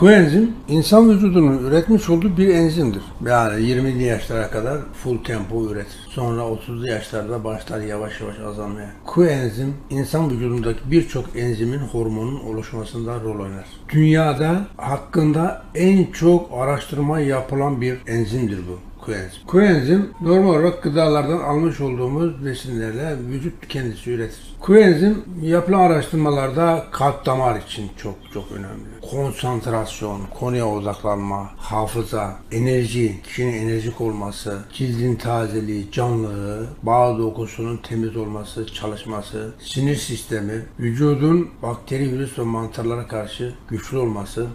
Koenzim insan vücudunun üretmiş olduğu bir enzimdir. Yani 20'li yaşlara kadar full tempo üretir. Sonra 30'lu yaşlarda başlar yavaş yavaş azalmaya. Koenzim insan vücudundaki birçok enzimin hormonun oluşmasında rol oynar. Dünyada hakkında en çok araştırma yapılan bir enzimdir bu koenzim. Koenzim normal olarak gıdalardan almış olduğumuz besinlerle vücut kendisi üretir. Koenzim yapılan araştırmalarda kalp damar için çok çok önemli. Konsantrasyon, konuya odaklanma, hafıza, enerji, kişinin enerjik olması, cildin tazeliği, canlılığı, bağ dokusunun temiz olması, çalışması, sinir sistemi, vücudun bakteri, virüs ve mantarlara karşı güçlü olması,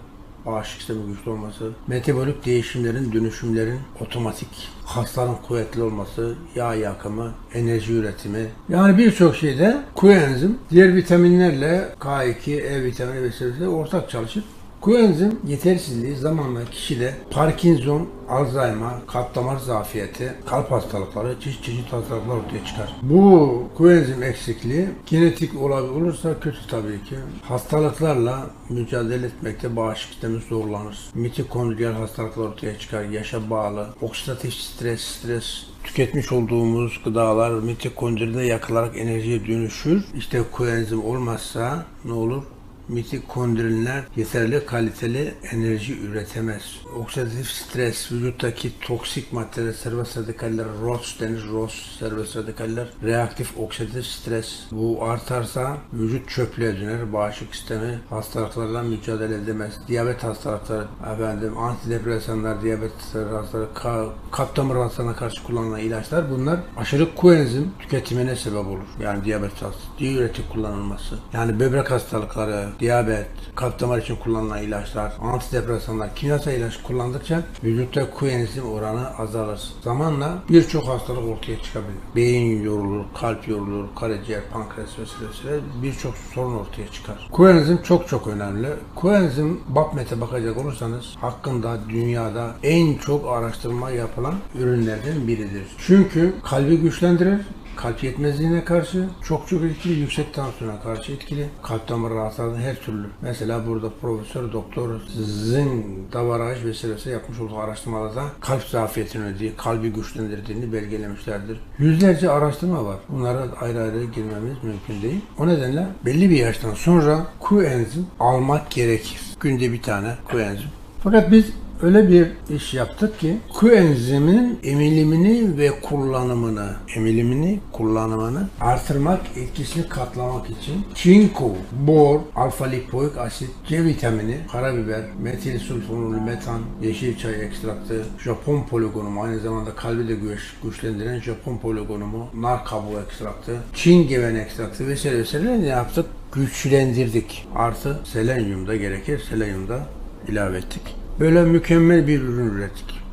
bağışıklık sistemi güçlü olması, metabolik değişimlerin, dönüşümlerin otomatik, hasların kuvvetli olması, yağ yakımı, enerji üretimi. Yani birçok şeyde koenzim diğer vitaminlerle K2, E vitamini vesaire ortak çalışır. Koenzim yetersizliği zamanla kişide Parkinson, Alzheimer, kalp damar zafiyeti, kalp hastalıkları, çeşit çeşit hastalıklar ortaya çıkar. Bu koenzim eksikliği genetik olabilir olursa kötü tabii ki. Hastalıklarla mücadele etmekte bağışıklık sistemi zorlanır. Mitokondriyal hastalıklar ortaya çıkar, yaşa bağlı, oksidatif stres, stres tüketmiş olduğumuz gıdalar mitokondride yakılarak enerjiye dönüşür. İşte koenzim olmazsa ne olur? Mitokondriler yeterli kaliteli enerji üretemez. Oksidatif stres, vücuttaki toksik maddeler, serbest radikaller, ROS denir, ROS, serbest radikaller, reaktif oksidatif stres. Bu artarsa vücut çöplüğe döner, bağışıklık sistemi hastalıklarla mücadele edemez. Diyabet hastalıkları, efendim, antidepresanlar, diyabet hastalıkları, ka- kalp damar hastalığına karşı kullanılan ilaçlar bunlar aşırı koenzim tüketimine sebep olur. Yani diyabet hastası, diüretik kullanılması. Yani böbrek hastalıkları, diyabet, kalp damar için kullanılan ilaçlar, antidepresanlar, kimyasal ilaç kullandıkça vücutta koenzim oranı azalır. Zamanla birçok hastalık ortaya çıkabilir. Beyin yorulur, kalp yorulur, karaciğer, pankreas vesaire birçok sorun ortaya çıkar. Koenzim çok çok önemli. Koenzim BAPMET'e bakacak olursanız hakkında dünyada en çok araştırma yapılan ürünlerden biridir. Çünkü kalbi güçlendirir, kalp yetmezliğine karşı çok çok etkili, yüksek tansiyona karşı etkili, kalp damar rahatsızlığına her türlü. Mesela burada Profesör Doktor Zin Davaraj vesairesi yapmış olduğu araştırmalarda kalp zafiyetini önlediği, kalbi güçlendirdiğini belgelemişlerdir. Yüzlerce araştırma var. Bunlara ayrı ayrı girmemiz mümkün değil. O nedenle belli bir yaştan sonra koenzim almak gerekir. Günde bir tane koenzim. Fakat biz öyle bir iş yaptık ki koenzimin emilimini ve kullanımını, emilimini, kullanımını artırmak, etkisini katlamak için çinko, bor, alfa lipoik asit, C vitamini, karabiber, metil sulfonul metan, yeşil çay ekstraktı, Japon poligonumu, aynı zamanda kalbi de güç, güçlendiren Japon poligonumu, nar kabuğu ekstraktı, Çin geven ekstraktı vesaire vesaire ne yaptık? Güçlendirdik. Artı selenyum da gerekir. Selenyum da ilave ettik. Böyle mükemmel bir ürün ürettik.